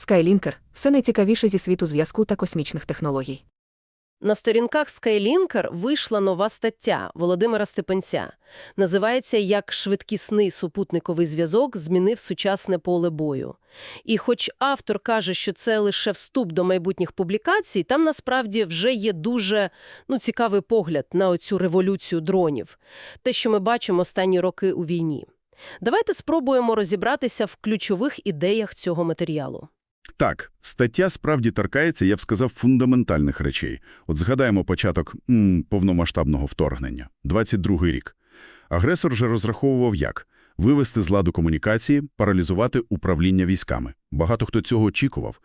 Skylінкер – все найцікавіше зі світу зв'язку та космічних технологій. На сторінках Skylінкер вийшла нова стаття Володимира Степанця. Називається «Як швидкісний супутниковий зв'язок змінив сучасне поле бою». І хоч автор каже, що це лише вступ до майбутніх публікацій, там насправді вже є дуже ну, цікавий погляд на оцю революцію дронів, те, що ми бачимо останні роки у війні. Давайте спробуємо розібратися в ключових ідеях цього матеріалу. Так, стаття справді торкається, я б сказав, фундаментальних речей. От згадаємо початок м, повномасштабного вторгнення. 22-й рік. Агресор же розраховував як? Вивести з ладу комунікації, паралізувати управління військами. Багато хто цього очікував.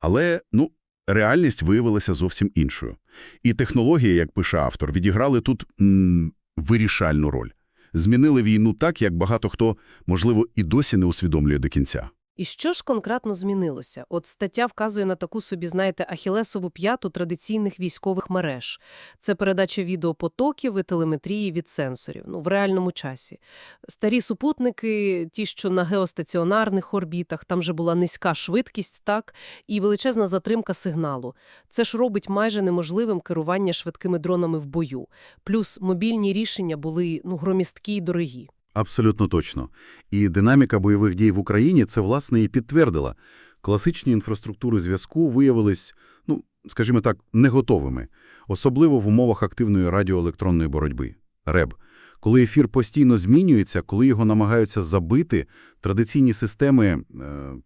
Але, ну, реальність виявилася зовсім іншою. І технології, як пише автор, відіграли тут м, вирішальну роль. Змінили війну так, як багато хто, можливо, і досі не усвідомлює до кінця. І що ж конкретно змінилося? От стаття вказує на таку собі, знаєте, ахілесову п'яту традиційних військових мереж. Це передача відеопотоків і телеметрії від сенсорів, ну, в реальному часі. Старі супутники, ті, що на геостаціонарних орбітах, там же була низька швидкість, так, і величезна затримка сигналу. Це ж робить майже неможливим керування швидкими дронами в бою. Плюс мобільні рішення були, ну, громісткі й дорогі. Абсолютно точно. І динаміка бойових дій в Україні це, власне, і підтвердила. Класичні інфраструктури зв'язку виявились, ну, скажімо так, не готовими, особливо в умовах активної радіоелектронної боротьби – РЕБ. Коли ефір постійно змінюється, коли його намагаються забити, традиційні системи е,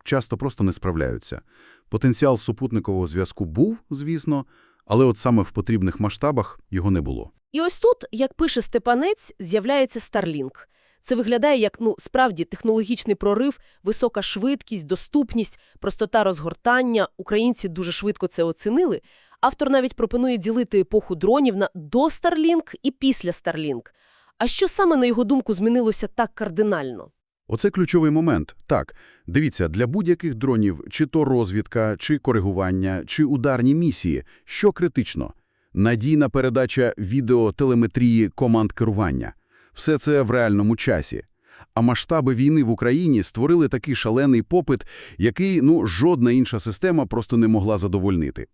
часто просто не справляються. Потенціал супутникового зв'язку був, звісно, але от саме в потрібних масштабах його не було. І ось тут, як пише Степанець, з'являється Starlink. Це виглядає як, ну, справді, технологічний прорив, висока швидкість, доступність, простота розгортання. Українці дуже швидко це оцінили. Автор навіть пропонує ділити епоху дронів на до Starlink і після Starlink. А що саме, на його думку, змінилося так кардинально? Оце ключовий момент. Так, дивіться, для будь-яких дронів, чи то розвідка, чи коригування, чи ударні місії, що критично? Надійна передача відеотелеметрії команд керування. Все це в реальному часі. А масштаби війни в Україні створили такий шалений попит, який, ну, жодна інша система просто не могла задовольнити.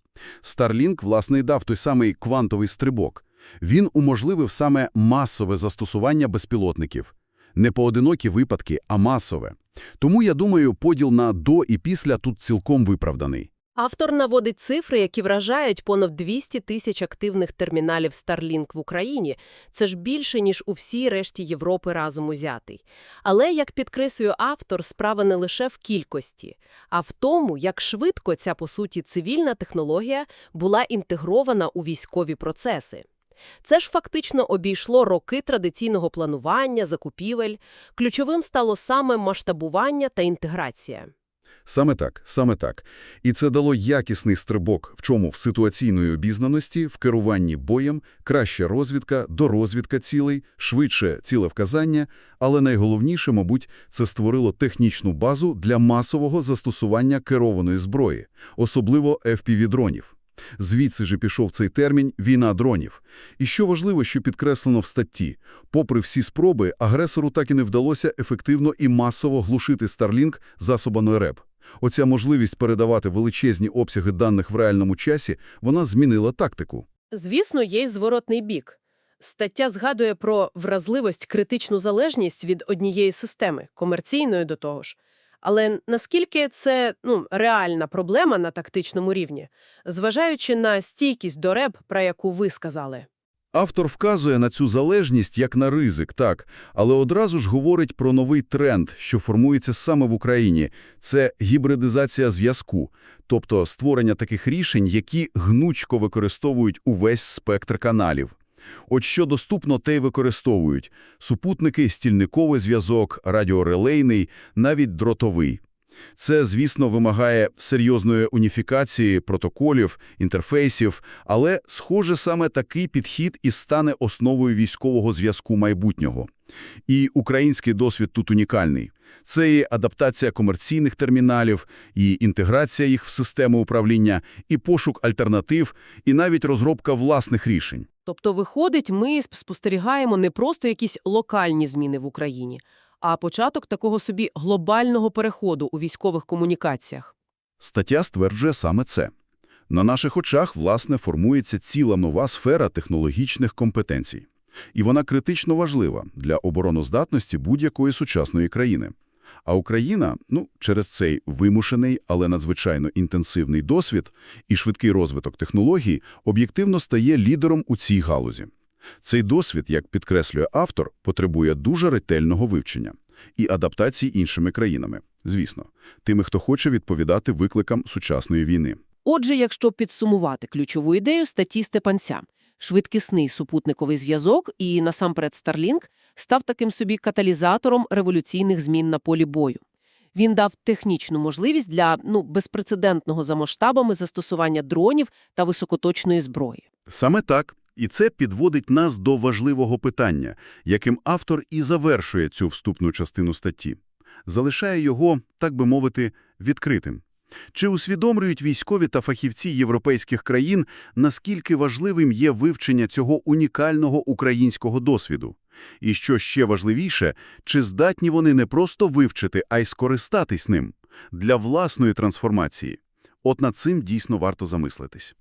Starlink, власне, й дав той самий квантовий стрибок. Він уможливив саме масове застосування безпілотників. Не поодинокі випадки, а масове. Тому, я думаю, поділ на «до» і «після» тут цілком виправданий. Автор наводить цифри, які вражають понад 200 тисяч активних терміналів Starlink в Україні. Це ж більше, ніж у всій решті Європи разом узятий. Але, як підкреслює автор, справа не лише в кількості, а в тому, як швидко ця, по суті, цивільна технологія була інтегрована у військові процеси. Це ж фактично обійшло роки традиційного планування, закупівель. Ключовим стало саме масштабування та інтеграція. Саме так, саме так. І це дало якісний стрибок, в чому в ситуаційної обізнаності, в керуванні боєм, краща розвідка, дорозвідка цілей, швидше цілевказання, але найголовніше, мабуть, це створило технічну базу для масового застосування керованої зброї, особливо FPV-дронів. Звідси же пішов цей термін «війна дронів». І що важливо, що підкреслено в статті, попри всі спроби, агресору так і не вдалося ефективно і масово глушити Starlink засобами РЕБ. Оця можливість передавати величезні обсяги даних в реальному часі, вона змінила тактику. Звісно, є й зворотний бік. Стаття згадує про вразливість, критичну залежність від однієї системи, комерційної до того ж. Але наскільки це ну, реальна проблема на тактичному рівні, зважаючи на стійкість до РЕБ, про яку ви сказали? Автор вказує на цю залежність як на ризик, так, але одразу ж говорить про новий тренд, що формується саме в Україні. Це гібридизація зв'язку, тобто створення таких рішень, які гнучко використовують увесь спектр каналів. От що доступно, те й використовують. Супутники, стільниковий зв'язок, радіорелейний, навіть дротовий. Це, звісно, вимагає серйозної уніфікації протоколів, інтерфейсів, але, схоже, саме такий підхід і стане основою військового зв'язку майбутнього. І український досвід тут унікальний. Це і адаптація комерційних терміналів, і інтеграція їх в систему управління, і пошук альтернатив, і навіть розробка власних рішень. Тобто, виходить, ми спостерігаємо не просто якісь локальні зміни в Україні, а початок такого собі глобального переходу у військових комунікаціях. Стаття стверджує саме це. На наших очах, власне, формується ціла нова сфера технологічних компетенцій. І вона критично важлива для обороноздатності будь-якої сучасної країни. А Україна, ну, через цей вимушений, але надзвичайно інтенсивний досвід і швидкий розвиток технологій, об'єктивно стає лідером у цій галузі. Цей досвід, як підкреслює автор, потребує дуже ретельного вивчення і адаптації іншими країнами, звісно, тими, хто хоче відповідати викликам сучасної війни. Отже, якщо підсумувати ключову ідею статті Степанця, швидкісний супутниковий зв'язок і, насамперед, Starlink став таким собі каталізатором революційних змін на полі бою. Він дав технічну можливість для ну, безпрецедентного за масштабами застосування дронів та високоточної зброї. Саме так. І це підводить нас до важливого питання, яким автор і завершує цю вступну частину статті. Залишає його, так би мовити, відкритим. Чи усвідомлюють військові та фахівці європейських країн, наскільки важливим є вивчення цього унікального українського досвіду? І що ще важливіше, чи здатні вони не просто вивчити, а й скористатись ним для власної трансформації? От над цим дійсно варто замислитись.